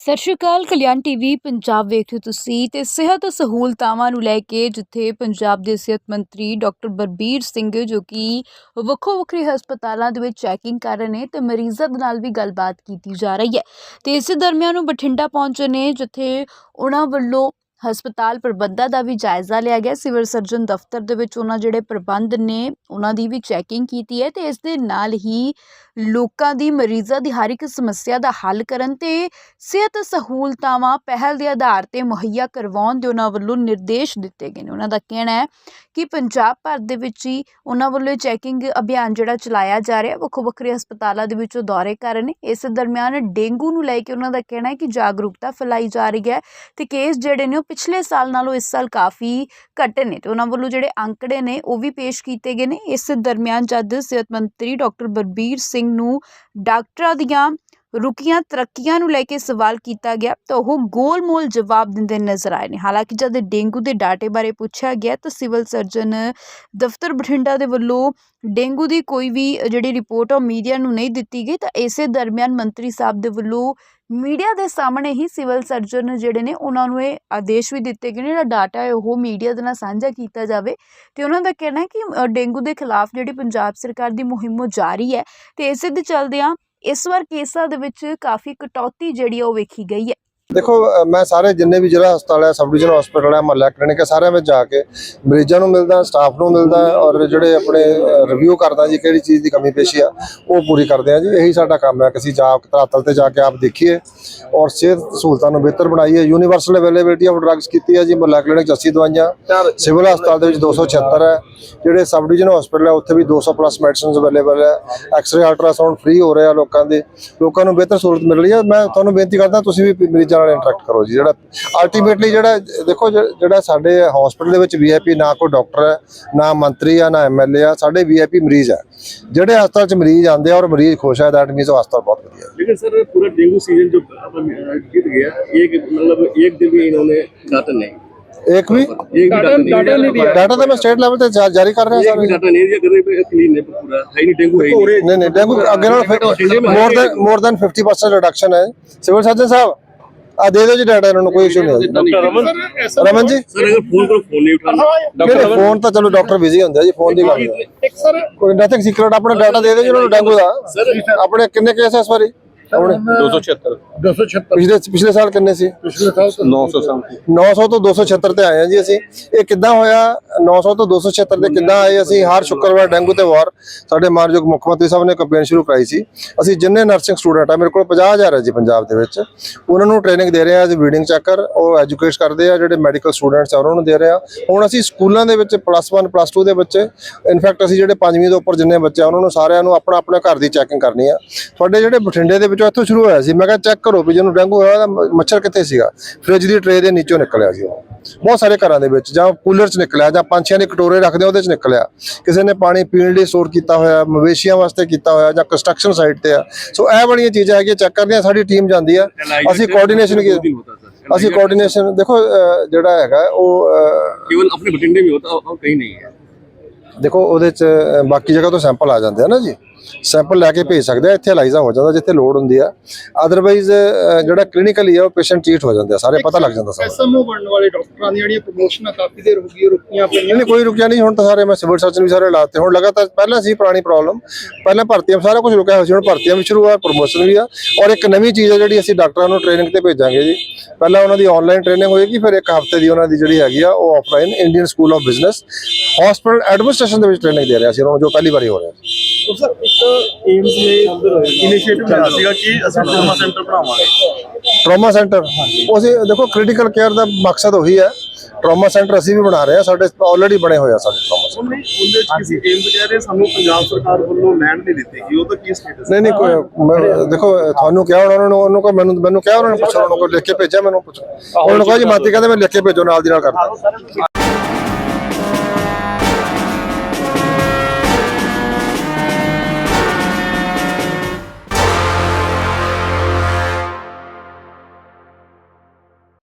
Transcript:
ਸਤਿ ਸ਼੍ਰੀ ਅਕਾਲ, ਕਲਿਆਣ ਟੀਵੀ, ਪੰਜਾਬ ਵੇਖ ਰਹੇ ਹੋ ਤੁਸੀਂ ਤੇ ਸਿਹਤ ਸਹੂਲਤਾਵਾਂ ਨੂੰ ਲੈ ਕੇ ਜਿੱਥੇ ਪੰਜਾਬ ਦੇ ਸਿਹਤ ਮੰਤਰੀ ਡਾਕਟਰ ਬਰਬੀਰ ਸਿੰਘ ਜੋ ਕਿ ਵੱਖੋ ਵੱਖਰੇ ਹਸਪਤਾਲਾਂ ਦੇ ਵਿੱਚ ਚੈਕਿੰਗ ਕਰ ਰਹੇ ਨੇ ਤੇ ਮਰੀਜ਼ਾਂ ਦੇ ਨਾਲ ਵੀ ਗੱਲਬਾਤ ਕੀਤੀ ਜਾ ਰਹੀ ਹੈ ਤੇ ਇਸੇ ਦਰਮਿਆਨ ਉਹ ਬਠਿੰਡਾ ਪਹੁੰਚੇ ਨੇ ਜਿੱਥੇ ਉਹਨਾਂ ਵੱਲੋਂ ਹਸਪਤਾਲ ਪ੍ਰਬੰਧਾਂ ਦਾ ਵੀ ਜਾਇਜ਼ਾ ਲਿਆ ਗਿਆ। ਸਿਵਲ ਸਰਜਨ ਦਫ਼ਤਰ ਦੇ ਵਿੱਚ ਉਹਨਾਂ ਜਿਹੜੇ ਪ੍ਰਬੰਧ ਨੇ, ਉਹਨਾਂ ਦੀ ਵੀ ਚੈਕਿੰਗ ਕੀਤੀ ਹੈ ਤੇ ਇਸ ਦੇ ਨਾਲ ਹੀ ਲੋਕਾਂ ਦੀ ਮਰੀਜ਼ਾਂ ਦੀ ਹਰ ਇੱਕ ਸਮੱਸਿਆ ਦਾ ਹੱਲ ਕਰਨ ਤੇ ਸਿਹਤ ਸਹੂਲਤਾਵਾਂ ਪਹਿਲ ਦੇ ਆਧਾਰ ਤੇ ਮੁਹੱਈਆ ਕਰਵਾਉਣ ਦੇ ਉਹਨਾਂ ਵੱਲੋਂ ਨਿਰਦੇਸ਼ ਦਿੱਤੇ ਗਏ ਨੇ। ਉਹਨਾਂ ਦਾ ਕਹਿਣਾ ਹੈ ਕਿ ਪੰਜਾਬ ਭਰ ਦੇ ਵਿੱਚ ਹੀ ਉਹਨਾਂ ਵੱਲੋਂ ਚੈਕਿੰਗ ਅਭਿਆਨ ਜਿਹੜਾ ਚਲਾਇਆ ਜਾ ਰਿਹਾ ਵੱਖੋ ਵੱਖਰੇ ਹਸਪਤਾਲਾਂ ਦੇ ਵਿੱਚ ਉਹ ਦੌਰੇ ਕਰ ਨੇ। ਇਸ ਦਰਮਿਆਨ ਡੇਂਗੂ ਨੂੰ ਲੈ ਕੇ ਉਹਨਾਂ ਦਾ ਕਹਿਣਾ ਹੈ ਕਿ ਜਾਗਰੂਕਤਾ ਫੈਲਾਈ ਜਾ ਰਹੀ ਹੈ ਤੇ ਕੇਸ ਜਿਹੜੇ ਨੇ ਉਹ ਪਿਛਲੇ ਸਾਲ ਨਾਲੋਂ ਇਸ ਸਾਲ ਕਾਫੀ ਘਟੇ ਨੇ ਤੇ ਉਹਨਾਂ ਵੱਲੋਂ ਜਿਹੜੇ ਅੰਕੜੇ ਨੇ ਉਹ ਵੀ ਪੇਸ਼ ਕੀਤੇ ਗਏ ਨੇ। ਇਸ ਦਰਮਿਆਨ ਜਦ ਸਿਹਤ ਮੰਤਰੀ ਡਾਕਟਰ ਬਰਬੀਰ ਸਿੰਘ ਨੂੰ ਡਾਕਟਰਾਂ ਦੀਆਂ ਰੁਕੀਆਂ ਤਰੱਕੀਆਂ ਨੂੰ ਲੈ ਕੇ ਸਵਾਲ ਕੀਤਾ ਗਿਆ ਤਾਂ ਉਹ ਗੋਲ-ਮੋਲ ਜਵਾਬ ਦਿੰਦੇ ਨਜ਼ਰ ਆਏ ਨੇ। ਹਾਲਾਂਕਿ ਜਦ ਡੇਂਗੂ ਦੇ ਡਾਟੇ ਬਾਰੇ ਪੁੱਛਿਆ ਗਿਆ ਤਾਂ ਸਿਵਲ ਸਰਜਨ ਦਫ਼ਤਰ ਬਠਿੰਡਾ ਦੇ ਵੱਲੋਂ ਡੇਂਗੂ ਦੀ ਕੋਈ ਵੀ ਜਿਹੜੀ ਰਿਪੋਰਟ ਉਹ ਮੀਡੀਆ ਨੂੰ ਨਹੀਂ ਦਿੱਤੀ ਗਈ ਤਾਂ ਇਸੇ ਦਰਮਿਆਨ ਮੰਤਰੀ ਸਾਹਿਬ ਦੇ ਵੱਲੋਂ ਮੀਡੀਆ ਦੇ ਸਾਹਮਣੇ ਹੀ ਸਿਵਲ ਸਰਜਨ ਜਿਹੜੇ ਨੇ, ਉਹਨਾਂ ਨੂੰ ਇਹ ਆਦੇਸ਼ ਵੀ ਦਿੱਤੇ ਗਏ ਨੇ, ਜਿਹੜਾ ਡਾਟਾ ਹੈ ਉਹ ਮੀਡੀਆ ਦੇ ਨਾਲ ਸਾਂਝਾ ਕੀਤਾ ਜਾਵੇ। ਤੇ ਉਹਨਾਂ ਦਾ ਕਹਿਣਾ ਹੈ ਕਿ ਡੇਂਗੂ ਦੇ ਖਿਲਾਫ ਜਿਹੜੀ ਪੰਜਾਬ ਸਰਕਾਰ ਦੀ ਮੁਹਿੰਮ ਉਹ ਜਾਰੀ ਹੈ। ਤੇ ਇਸੇ ਦੇ ਚੱਲਦਿਆਂ ਇਸ ਵਾਰ ਕੇਸਾਂ ਦੇ ਵਿੱਚ ਕਾਫੀ ਕਟੌਤੀ ਜਿਹੜੀ ਆ ਉਹ ਵੇਖੀ ਗਈ ਹੈ। ਦੇਖੋ ਮੈਂ ਸਾਰੇ ਜਿੰਨੇ ਵੀ ਜ਼ਿਲ੍ਹਾ ਹਸਪਤਾਲ ਹੈ ਸਬ ਡਿਵੀਜ਼ਨ ਹਸਪਤਾਲ ਹੈ, ਮਹੱਲਾ ਕਲੀਨਿਕ ਹੈ, ਸਾਰਿਆਂ ਵਿੱਚ ਜਾ ਕੇ ਮਰੀਜ਼ਾਂ ਨੂੰ ਮਿਲਦਾ ਸਟਾਫ ਨੂੰ ਮਿਲਦਾ ਔਰ ਜਿਹੜੇ ਆਪਣੇ ਰਿਵਿਊ ਕਰਦਾ ਜੀ ਕਿਹੜੀ ਚੀਜ਼ ਦੀ ਕਮੀ ਪੇਸ਼ੀ ਆ, ਉਹ ਪੂਰੀ ਕਰਦੇ ਆ ਜੀ। ਇਹੀ ਸਾਡਾ ਕੰਮ ਹੈ ਕਿ ਅਸੀਂ ਜਾ ਧਰਾਤਲ ਤੇ ਜਾ ਕੇ ਆਪ ਦੇਖੀਏ ਔਰ ਸਿਹਤ ਸਹੂਲਤਾਂ ਨੂੰ ਬਿਹਤਰ ਬਣਾਈਏ। ਯੂਨੀਵਰਸਲ ਅਵੇਲੇਬਿਲਿਟੀ ਆਫ ਡਰੱਗਸ ਕੀਤੀ ਹੈ ਜੀ, ਮਹੱਲਾ ਕਲੀਨਿਕ 'ਚ 80 ਦਵਾਈਆਂ ਸਿਵਲ ਹਸਪਤਾਲ ਦੇ ਵਿੱਚ 276 ਹੈ। ਜਿਹੜੇ ਸਬ ਡਿਵੀਜ਼ਨ ਹਸਪਤਾਲ ਹੈ, ਉੱਥੇ ਵੀ 200 ਪਲੱਸ ਮੈਡੀਸਿਨਸ ਅਵੇਲੇਬਲ ਹੈ। ਐਕਸ-ਰੇ ਅਲਟਰਾਸਾਊਂਡ ਫ੍ਰੀ ਹੋ ਰਿਹਾ ਲੋਕਾਂ ਦੇ। ਲੋਕਾਂ ਨੂੰ ਬਿਹਤਰ ਸਹੂਲਤ ਮਿਲ ਰਹੀ ਹੈ। ਮੈਂ ਤੁਹਾਨੂੰ ਬੇਨਤੀ ਕਰਦਾ, ਤੁਸੀਂ ਵੀ ਮਰੀਜ਼ਾਂ ਨਾਲ ਇੰਟਰੈਕਟ ਕਰੋ ਜੀ ਜਿਹੜਾ ਅਲਟੀਮੇਟਲੀ ਜਿਹੜਾ ਦੇਖੋ ਜਿਹੜਾ ਸਾਡੇ ਹਸਪੀਟਲ ਦੇ ਵਿੱਚ ਵੀਆਈਪੀ ਨਾ ਕੋਈ ਡਾਕਟਰ ਹੈ ਨਾ ਮੰਤਰੀ ਆ ਨਾ ਐਮਐਲਏ ਆ ਸਾਡੇ ਵੀਆਈਪੀ ਮਰੀਜ਼ ਆ। ਜਿਹੜੇ ਹਸਪਤਾਲ 'ਚ ਮਰੀਜ਼ ਆਉਂਦੇ ਆ ਔਰ ਮਰੀਜ਼ ਖੁਸ਼ ਆ ਦੈਟ ਮੀਨਸ ਹਸਪਤਾਲ ਬਹੁਤ ਵਧੀਆ ਹੈ। ਲੇਕਿਨ ਸਰ ਪੂਰਾ ਡੇਂਗੂ ਸੀਜ਼ਨ ਜੋ ਜਿੱਤ ਗਿਆ ਇੱਕ ਮਤਲਬ ਇੱਕ ਦਿਨ ਵੀ ਇਹਨਾਂ ਨੇ ਡਾਟਾ ਨਹੀਂ। ਇੱਕ ਵੀ? ਡਾਟਾ ਤਾਂ ਮੈਂ ਸਟੇਟ ਲੈਵਲ ਤੇ ਜਾਰੀ ਕਰ ਰਿਹਾ ਸਾਰੇ। ਡਾਟਾ ਨਹੀਂ ਜਿਹੜੇ ਕਲੀਨ ਨੇ ਪੂਰਾ ਹੈ ਨਹੀਂ ਡੇਂਗੂ ਹੈ ਨਹੀਂ। ਨਹੀਂ ਡੇਂਗੂ ਅੱਗੇ ਨਾਲ more than more than 50% reduction ਹੈ। ਸਿਵਲ ਸਰਜਨ ਸਾਹਿਬ ਆ ਦੇ ਦਿਓ ਜੀ ਡਾਟਾ ਇਹਨਾਂ ਨੂੰ ਕੋਈ ਇਸ਼ੂ ਨਹੀਂ ਰਮਨ? ਜੀ? ਸਰ ਅਗਰ ਫੋਨ ਕਰੋ ਫੋਨ ਨਹੀਂ ਉਠਾਉਂਦਾ ਡਾਕਟਰ ਫੋਨ ਤਾਂ ਚਲੋ ਡਾਕਟਰ ਬਿਜ਼ੀ ਹੁੰਦੇ ਆ ਜੀ ਫੋਨ ਦੀ ਗੱਲ ਹੈ। ਇੱਕ ਸਰ ਕੋਈ ਨਥਿੰਗ ਸੀਕ੍ਰੀਟ ਆਪਣਾ ਡਾਟਾ ਦੇ ਦਿਓ ਜੀ ਉਹਨਾਂ ਨੂੰ ਡੈਂਗੂ ਦਾ। ਆਪਣੇ ਕਿੰਨੇ ਕੇਸ ਐ ਇਸ ਵਾਰੀ? ਆਪਣੇ 276 276 ਪਿਛਲੇ ਪਿਛਲੇ ਸਾਲ ਕਿੰਨੇ ਸੀ? ਪਿਛਲੇ ਸਾਲ 900 ਸਮਥਿੰਗ 900 ਤੋਂ 276 ਤੇ ਆਏ ਆ ਜੀ ਅਸੀਂ। ਇਹ ਕਿੱਦਾਂ ਹੋਇਆ? 900 ਤੋਂ 276 ਤੇ ਕਿੱਦਾਂ ਆਏ ਅਸੀਂ, ਹਰ ਸ਼ੁੱਕਰਵਾਰ ਡੇਂਗੂ ਤੇ ਵਾਰ ਸਾਡੇ ਮਾਨਯੋਗ ਮੁੱਖ ਮੰਤਰੀ ਸਾਹਿਬ ਨੇ ਕੰਪੇਨ ਸ਼ੁਰੂ ਕਰਾਈ ਸੀ। ਅਸੀਂ ਜਿੰਨੇ ਨਰਸਿੰਗ ਸਟੂਡੈਂਟ ਆ, ਮੇਰੇ ਕੋਲ 50000 ਹੈ ਜੀ ਪੰਜਾਬ ਦੇ ਵਿੱਚ। ਉਹਨਾਂ ਨੂੰ ਟ੍ਰੇਨਿੰਗ ਦੇ ਰਹੇ ਆ ਐਜ਼ ਬਰੀਡਿੰਗ ਚੈਕਰ, ਉਹ ਐਜੂਕੇਟ ਕਰਦੇ ਆ, ਜਿਹੜੇ ਮੈਡੀਕਲ ਸਟੂਡੈਂਟਸ ਆ, ਉਹਨਾਂ ਨੂੰ ਦੇ ਰਹੇ ਆ ਹੁਣ ਅਸੀਂ ਸਕੂਲਾਂ ਦੇ ਵਿੱਚ ਪਲੱਸ 1 ਪਲੱਸ 2 ਦੇ ਬੱਚੇ ਇਨਫੈਕਟ ਅਸੀਂ ਜਿਹੜੇ ਪੰਜਵੀਂ ਤੋਂ ਉੱਪਰ ਜਿੰਨੇ ਬੱਚੇ ਆ, ਉਹਨਾਂ ਨੂੰ ਸਾਰਿਆਂ ਨੂੰ ਆਪਣਾ ਆਪਣਾ ਘਰ ਦੀ ਚੈਕਿੰਗ ਕਰਨੀ ਆ। ਤੁਹਾਡੇ ਜਿਹੜੇ ਬਠਿੰਡੇ ਦੇ ਵਿੱਚੋਂ ਇੱਥੋਂ ਸ਼ੁਰੂ ਹੋਇਆ ਸੀ, ਮੈਂ ਕਿਹਾ ਚੈੱਕ ਕਰੋ ਵੀ ਜਿਹਨੂੰ ਡੇਂਗੂ ਹੋਇਆ ਉਹਦਾ ਮੱਛਰ ਕਿੱਥੇ ਸੀਗਾ? ਫ੍ਰਿਜ ਦੀ ਟਰੇ ਦੇ ਨੀਚੋਂ ਨਿਕਲਿਆ ਸੀ ਉਹ। ਬਹੁਤ ਸਾਰੇ ਘਰਾਂ ਦੇ ਵਿੱਚ ਜਾਂ ਕੂਲਰ 'ਚ ਨਿਕਲਿਆ ਜਾਂ ਪੰਛੀਆਂ ਦੇ ਕਟੋਰੇ ਰੱਖਦੇ ਉਹਦੇ ਚ ਨਿਕਲਿਆ। ਕਿਸੇ ਨੇ ਪਾਣੀ ਪੀਣ ਲਈ ਸਟੋਰ ਕੀਤਾ ਹੋਇਆ ਮਵੇਸ਼ੀਆਂ ਵਾਸਤੇ ਕੀਤਾ ਹੋਇਆ ਜਾਂ ਕੰਸਟਰਕਸ਼ਨ ਸਾਈਟ ਤੇ ਆ। ਸੋ ਇਹ ਵਾਲੀਆਂ ਚੀਜ਼ਾਂ ਹੈਗੀਆਂ ਚੈੱਕ ਕਰਦੇ ਆ ਸਾਡੀ ਟੀਮ ਜਾਂਦੀ ਆ। ਅਸੀਂ ਕੋਆਰਡੀਨੇਸ਼ਨ ਕੀ ਅਸੀਂ ਕੋਆਰਡੀਨੇਸ਼ਨ ਦੇਖੋ ਜਿਹੜਾ ਹੈਗਾ ਉਹ ਕੇਵਲ ਆਪਣੇ ਬਟਿੰਡੇ ਵੀ ਹੋਤਾ ਕਹੀਂ ਨਹੀਂ ਹੈ। ਦੇਖੋ ਉਹਦੇ ਚ ਬਾਕੀ ਜਗ੍ਹਾ ਤੋਂ ਸੈਂਪਲ ਆ ਜਾਂਦੇ ਆ ਨਾ ਜੀ। ਸੈਂਪਲ ਲੈ ਕੇ ਭੇਜ ਸਕਦੇ ਆ ਇੱਥੇ ਅਲਾਈਜ਼ਾ ਹੋ ਜਾਂਦਾ ਜਿੱਥੇ ਲੋਡ ਹੁੰਦੀ ਆ। ਅਦਰਵਾਈਜ਼ ਜਿਹੜਾ ਕਲੀਨਿਕਲੀ ਆ ਉਹ ਪੇਸ਼ੈਂਟ ਟ੍ਰੀਟ ਹੋ ਜਾਂਦੇ ਆ ਸਾਰੇ ਪਤਾ ਲੱਗ ਜਾਂਦਾ ਸਾਰਾ। ਐਸਐਮਓ ਬਣਨ ਵਾਲੇ ਡਾਕਟਰਾਂ ਦੀਆਂ ਜਿਹੜੀਆਂ ਪ੍ਰਮੋਸ਼ਨਾਂ ਕਾਫੀ ਦੇਰ ਹੋ ਗਈ ਰੁਕੀਆਂ ਪਈਆਂ ਨਹੀਂ ਕੋਈ ਰੁਕਿਆ ਨਹੀਂ ਹੁਣ ਤਾਂ ਸਾਰੇ ਮੈਂ ਸਿਵਲ ਸਰਜਨ ਵੀ ਸਾਰੇ ਲਾਤੇ ਹੁਣ ਲਗਾਤਾਰ ਪਹਿਲਾਂ ਸੀ ਪੁਰਾਣੀ ਪ੍ਰੋਬਲਮ ਪਹਿਲਾਂ ਭਰਤੀਆਂ ਸਾਰਾ ਕੁਝ ਰੁਕਿਆ ਹੋਇਆ ਸੀ ਹੁਣ ਭਰਤੀਆਂ ਵੀ ਸ਼ੁਰੂ ਆ ਪ੍ਰੋਮੋਸ਼ਨ ਵੀ ਆ। ਔਰ ਇੱਕ ਨਵੀਂ ਚੀਜ਼ ਹੈ ਜਿਹੜੀ ਅਸੀਂ ਡਾਕਟਰਾਂ ਨੂੰ ਟ੍ਰੇਨਿੰਗ ਤੇ ਭੇਜਾਂਗੇ ਜੀ। ਪਹਿਲਾਂ ਉਹਨਾਂ ਦੀ ਆਨਲਾਈਨ ਟ੍ਰੇਨਿੰਗ ਹੋਏਗੀ ਫਿਰ ਇੱਕ ਹਫ਼ਤੇ ਦੀ ਉਹਨਾਂ ਦੀ ਜਿਹੜੀ ਹੈਗੀ ਆ ਉਹ offline Indian School of Business hospital administration ਦੇ ਵਿੱਚ ਟ੍ਰੇਨਿੰਗ ਦੇ ਰਿਹਾ ਸੀ ਉਹਨਾਂ ਨੂੰ ਜੋ ਪਹਿਲੀ ਵਾਰੀ ਹੋ ਰਿਹਾ ਸਰ ਇੱਕ ਏਮਸ ਨੇ ਇਨੀਸ਼ੀਏਟਿਵ ਲਿਆ ਸੀਗਾ ਕਿ ਅਸੀਂ ਟਰਾਮਾ ਸੈਂਟਰ ਬਣਾਵਾਂਗੇ। ਟਰਾਮਾ ਸੈਂਟਰ ਉਹ ਅਸੀਂ ਦੇਖੋ ਕ੍ਰਿਟੀਕਲ ਕੇਅਰ ਦਾ ਮਕਸਦ ਉਹੀ ਹੈ। ਟਰਾਮਾ ਸੈਂਟਰ ਅਸੀਂ ਵੀ ਬਣਾ ਰਹੇ ਹਾਂ ਸਾਡੇ ਆਲਰੇਡੀ ਬਣੇ ਹੋਏ ਆ ਸਾਡੇ ਟਰਾਮਾ ਉਹਨੇ ਉਹਦੇ ਚ ਕਿਸੇ ਏਮਸ ਕਹਿ ਰਹੇ ਸਾਨੂੰ ਪੰਜਾਬ ਸਰਕਾਰ ਵੱਲੋਂ ਲੈਂਡ ਨਹੀਂ ਦਿੱਤੀ ਗਈ। ਉਹਦਾ ਕੀ ਸਟੇਟਸ ਨਹੀਂ ਨਹੀਂ ਕੋਈ ਮੈਂ- ਦੇਖੋ ਤੁਹਾਨੂੰ ਕਿਹਾ ਉਹਨਾਂ ਨੂੰ ਉਹਨੂੰ ਕੋ ਮੈਨੂੰ ਮੈਨੂੰ ਕਿਹਾ ਉਹਨਾਂ ਨੇ ਪੁੱਛੋ ਉਹਨਾਂ ਨੂੰ ਲਿਖ ਕੇ ਭੇਜਿਆ ਮੈਨੂੰ ਪੁੱਛੋ। ਉਹਨਾਂ ਨੂੰ ਕਹਾ ਜੀ ਮਾਤੀ ਕਹਿੰਦੇ ਮੈਂ ਲਿਖ ਕੇ ਭੇਜੋ ਨਾਲ ਦੀ ਨਾਲ ਕਰਦਾ।